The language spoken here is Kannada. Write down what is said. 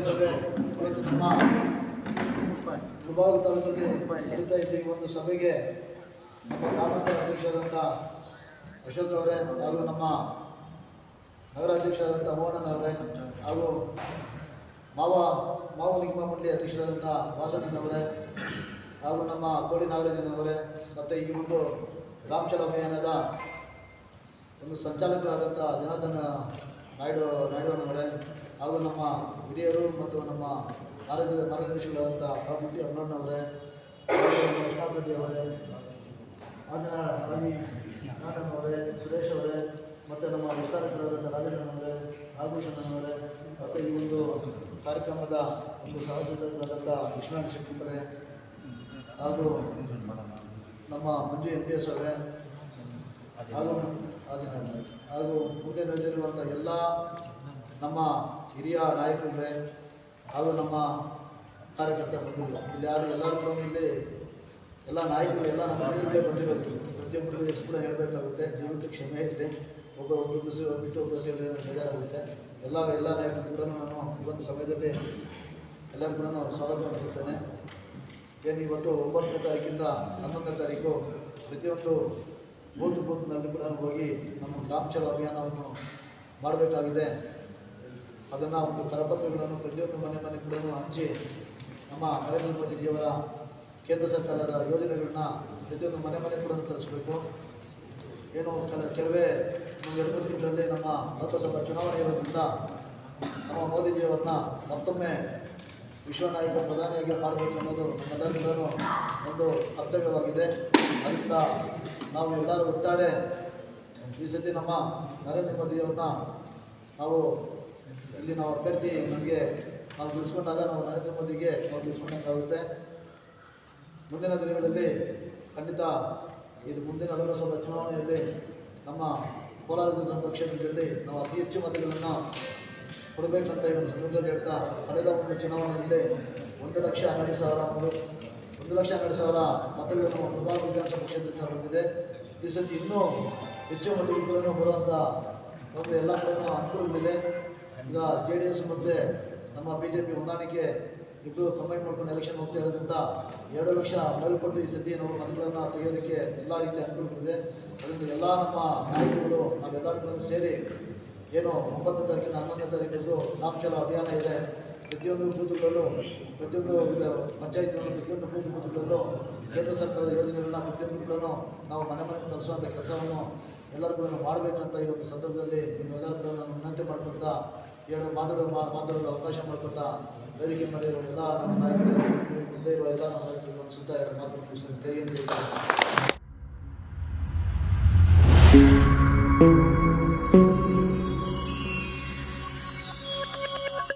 ಸಭೆ ಇವತ್ತು ನಮ್ಮ ಮುಳಬಾಗಿಲು ತಾಲೂಕಲ್ಲಿ ನಡೀತಾ ಇದ್ದ ಈ ಒಂದು ಸಭೆಗೆ ನಮ್ಮ ಗ್ರಾಮಾಂತರ ಅಧ್ಯಕ್ಷರಾದಂಥ ಅಶೋಕ್ ಅವರೇ ಹಾಗೂ ನಮ್ಮ ನಗರಾಧ್ಯಕ್ಷರಾದಂಥ ಮೋಹನ್ ಅವರೇ ಹಾಗೂ ಮಾವ ಮಾವ ನಿಗಮ ಮಂಡಳಿ ಅಧ್ಯಕ್ಷರಾದಂಥ ವಾಸಣ್ಣನವರೇ ಹಾಗೂ ನಮ್ಮ ಕೋಡಿ ನಾಗರಾಜನವರೇ ಮತ್ತು ಈ ಒಂದು ರಾಮಚಲ ಅಭಿಯಾನದ ಒಂದು ಸಂಚಾಲಕರಾದಂಥ ಜನಾರ್ದನ ನಾಯ್ಡು ನಾಯ್ಡುವಣ್ಣವರೇ ಹಾಗೂ ನಮ್ಮ ಹಿರಿಯರು ಮತ್ತು ನಮ್ಮ ಮಾರ್ಗ ಮಾರ್ಗದರ್ಶಿಗಳಾದಂಥ ಪ್ರಮುಖಿ ಅಮ್ಮಣ್ಣವರೇ ರೆಡ್ಡಿ ಅವರೇ, ಆಂಜನ ರಾಜಿ ನಾರಾಯಣವರೇ ಸುರೇಶ್ ಅವರೇ, ಮತ್ತು ನಮ್ಮ ವಿಸ್ತಾರಕರಾದಂಥ ರಾಜೇಂದ್ರನವರೇ ನಾಗಭೂಷಣ್ಣನವರೇ ಮತ್ತು ಈ ಒಂದು ಕಾರ್ಯಕ್ರಮದ ಒಂದು ಸಹೋದರರಾದಂಥ ವಿಶ್ವನಾಥ ಶೆಟ್ಟಿಯವರೇ ಹಾಗೂ ನಮ್ಮ ಮಂಜು ಎಂ ಪಿ ಎಸ್ ಅವರೇ, ಹಾಗೂ ಹಾಗೆ ಹಾಗೂ ಮುಂದೆ ನಡೆದಿರುವಂಥ ಎಲ್ಲ ನಮ್ಮ ಹಿರಿಯ ನಾಯಕರುಗಳೇ ಹಾಗೂ ನಮ್ಮ ಕಾರ್ಯಕರ್ತ ಬಂಧುಗಳು, ಇಲ್ಲಿ ಯಾರು ಎಲ್ಲರೂ ಕೂಡ ಇಲ್ಲಿ ಎಲ್ಲ ನಾಯಕರು, ಎಲ್ಲ ನಮ್ಮ ಮನೆಗಳೇ ಬಂದಿರೋದು. ಪ್ರತಿಯೊಬ್ಬರಿಗೂ ಹೆಸರು ಕೂಡ ಹೇಳಬೇಕಾಗುತ್ತೆ. ಜೀವಕ್ಕೆ ಕ್ಷಮೆ ಇದೆ. ಒಬ್ಬ ಒಬ್ಬರು ಬಿಟ್ಟು ಒಬ್ಬರು ಸೇರಿ ಬೇಜಾರಾಗುತ್ತೆ. ಎಲ್ಲ ಎಲ್ಲ ನಾಯಕರು ಕೂಡ ನಾನು ಇವತ್ತು ಸಮಯದಲ್ಲಿ ಎಲ್ಲರೂ ಕೂಡ ಸ್ವಾಗತ ಮಾಡ್ತೇನೆ ಏನು ಇವತ್ತು ಒಂಬತ್ತನೇ ತಾರೀಕಿಂದ ಹನ್ನೊಂದನೇ ತಾರೀಕು ಪ್ರತಿಯೊಂದು ಬೂತ್ ಬೂತ್ನಲ್ಲಿ ಕೂಡ ಹೋಗಿ ನಮ್ಮ ಗ್ರಾಮ ಅಭಿಯಾನವನ್ನು ಮಾಡಬೇಕಾಗಿದೆ. ಅದನ್ನು ಒಂದು ಕರಪತ್ರಗಳನ್ನು ಪ್ರತಿಯೊಂದು ಮನೆ ಮನೆ ಕೂಡ ಹಂಚಿ ನಮ್ಮ ನರೇಂದ್ರ ಮೋದಿಜಿಯವರ ಕೇಂದ್ರ ಸರ್ಕಾರದ ಯೋಜನೆಗಳನ್ನ ಪ್ರತಿಯೊಂದು ಮನೆ ಮನೆ ಕೂಡ ತರಿಸಬೇಕು. ಏನು ಕೆಲ, ಕೆಲವೇ ಎರಡು ಮೂರು ತಿಂಗಳಲ್ಲಿ ನಮ್ಮ ಲೋಕಸಭಾ ಚುನಾವಣೆ ಇರೋದ್ರಿಂದ ನಮ್ಮ ಮೋದಿಜಿಯವರನ್ನ ಮತ್ತೊಮ್ಮೆ ವಿಶ್ವ ನಾಯಕ ಪ್ರಧಾನಿಯಾಗಿ ಮಾಡಬೇಕು ಅನ್ನೋದು ನಮ್ಮೆಲ್ಲರಿಗೂ ಒಂದು ಕರ್ತವ್ಯವಾಗಿದೆ. ಅದರಿಂದ ನಾವು ಎಲ್ಲರೂ ಒಟ್ಟಾರೆ ಈ ಸತಿ ನಮ್ಮ ನರೇಂದ್ರ ಮೋದಿಯವ್ರನ್ನ ನಾವು ಇಲ್ಲಿ ನಾವು ಅಭ್ಯರ್ಥಿ ನಮಗೆ ನಾವು ಗೆಲ್ಲಿಸ್ಕೊಂಡಾಗ ನಾವು ನರೇಂದ್ರ ಮೋದಿಗೆ ನಾವು ಗೆಲ್ಲಿಸ್ಕೊಂಡಂಗಾಗುತ್ತೆ ಮುಂದಿನ ದಿನಗಳಲ್ಲಿ ಖಂಡಿತ ಇದು ಮುಂದಿನ ಲೋಕಸಭಾ ಚುನಾವಣೆಯಲ್ಲಿ ನಮ್ಮ ಕೋಲಾರ ವಿಧಾನಸಭಾ ಕ್ಷೇತ್ರದಲ್ಲಿ ನಾವು ಅತಿ ಹೆಚ್ಚು ಮತಗಳನ್ನು ಕೊಡಬೇಕಂತ ಈ ಸಂದರ್ಭದಲ್ಲಿ ಹೇಳ್ತಾ, ಕಳೆದ ಒಂದು ಚುನಾವಣೆಯಲ್ಲಿ ಒಂದು ಲಕ್ಷ ಹನ್ನೆರಡು ಸಾವಿರ ಮೂರು ಒಂದು ಲಕ್ಷ ಎರಡು ಸಾವಿರ ಮತಗಳನ್ನು ಮುಳಬಾಗಿಲು ವಿಧಾನಸಭಾ ಕ್ಷೇತ್ರದಿಂದ ಬಂದಿದೆ. ಈ ಸತಿ ಇನ್ನೂ ಹೆಚ್ಚು ಮತಗಳು ಕೂಡ ಬರುವಂಥ ಒಂದು ಎಲ್ಲ ಕೂಡ ಅನುಕೂಲವಿದೆ ಈಗ ಜೆ ಡಿ ಎಸ್ ಮತ್ತು ನಮ್ಮ ಬಿ ಜೆ ಪಿ ಹೊಂದಾಣಿಕೆ ಇಬ್ಬರು ಕಂಬೈನ್ ಮಾಡ್ಕೊಂಡು ಎಲೆಕ್ಷನ್ ಹೋಗ್ತಾ ಇರೋದ್ರಿಂದ ಎರಡು ಲಕ್ಷ ಮೇಲ್ಪಟ್ಟು ಈ ಸತಿ ನಾವು ಮತಗಳನ್ನು ತೆಗೆಯೋದಕ್ಕೆ ಎಲ್ಲ ರೀತಿಯ ಅನುಕೂಲಗಳಿದೆ. ಅದರಿಂದ ಎಲ್ಲ ನಮ್ಮ ನಾಯಕರುಗಳು ನಾವೆಲ್ಲರೂ ಸೇರಿ ಏನು ಒಂಬತ್ತನೇ ತಾರೀಕಿನ ಹನ್ನೊಂದನೇ ತಾರೀಕು ನಾಮಚಲ ಅಭಿಯಾನ ಇದೆ. ಪ್ರತಿಯೊಂದು ಬೂತ್ಗಳಲ್ಲೂ ಪ್ರತಿಯೊಂದು ಪಂಚಾಯತ್ಗಳಲ್ಲೂ, ಪ್ರತಿಯೊಂದು ಬೂತ್ ಬೂತ್ಗಳಲ್ಲೂ ಕೇಂದ್ರ ಸರ್ಕಾರದ ಯೋಜನೆಗಳನ್ನ ಪ್ರತಿಯೊಂದು ನಾವು ಮನೆ ಮನೆಗೆ ತಲುಪಿಸುವಂಥ ಕೆಲಸವನ್ನು ಎಲ್ಲರೂ ಕೂಡ ಮಾಡಬೇಕಂತ ಈ ಒಂದು ಸಂದರ್ಭದಲ್ಲಿ ನಿಮ್ಮೆಲ್ಲರೂ ಕೂಡ ನಾನು ವಿನಂತಿ ಮಾಡ್ಕೊಳ್ತಾ ಎರಡು ಮಾತಾಡೋ ಮಾತಾಡೋದು ಅವಕಾಶ ಮಾಡ್ಕೊತಾ ವೇದಿಕೆ ಮೇಲೆ ಎಲ್ಲ ನಮ್ಮ ನಾಯಕರು ಮುಂದೆ ಇರುವ ಎಲ್ಲ ನಮ್ಮ ನಾಯಕರಿಗೆ ಒಂದು ಸುತ್ತ ಎರಡು ಮಾತು ಭಾರತ್.